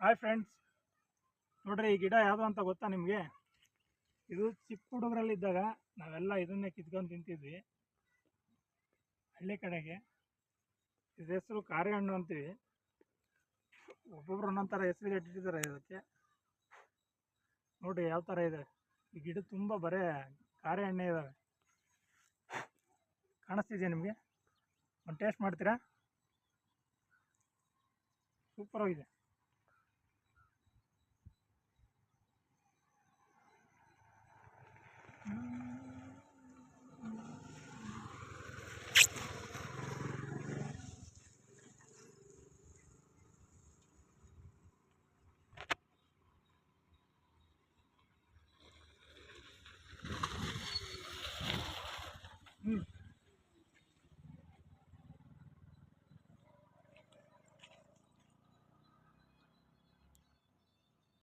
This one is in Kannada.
ಹಾಯ್ ಫ್ರೆಂಡ್ಸ್ ನೋಡ್ರಿ, ಈ ಗಿಡ ಯಾವುದು ಅಂತ ಗೊತ್ತಾ ನಿಮಗೆ? ಇದು ಚಿಕ್ಕ ಹುಡುಗರಲ್ಲಿದ್ದಾಗ ನಾವೆಲ್ಲ ಇದನ್ನೇ ಕಿತ್ಕೊಂಡು ತಿಂತಿದ್ವಿ. ಹಳ್ಳಿ ಕಡೆಗೆ. ಇದ್ರ ಹೆಸರು ಕಾರೆ ಹಣ್ಣು ಅಂತೀವಿ. ಒಬ್ಬೊಬ್ರು ಒಂದೊಂದು ಥರ ಹೆಸರು ಇಟ್ಟಿದ್ದಾರೆ ಇದಕ್ಕೆ. ನೋಡಿರಿ, ಯಾವ ಥರ ಇದೆ. ಈ ಗಿಡ ತುಂಬ ಬರೇ ಕಾರೆ ಹಣ್ಣೆ ಇದ್ದಾವೆ ಕಾಣಿಸ್ತಿದೆಯಾ ನಿಮಗೆ? ಒಂದು ಟೇಸ್ಟ್ ಮಾಡ್ತೀರಾ? ಸೂಪರ್ ಆಗಿದೆ.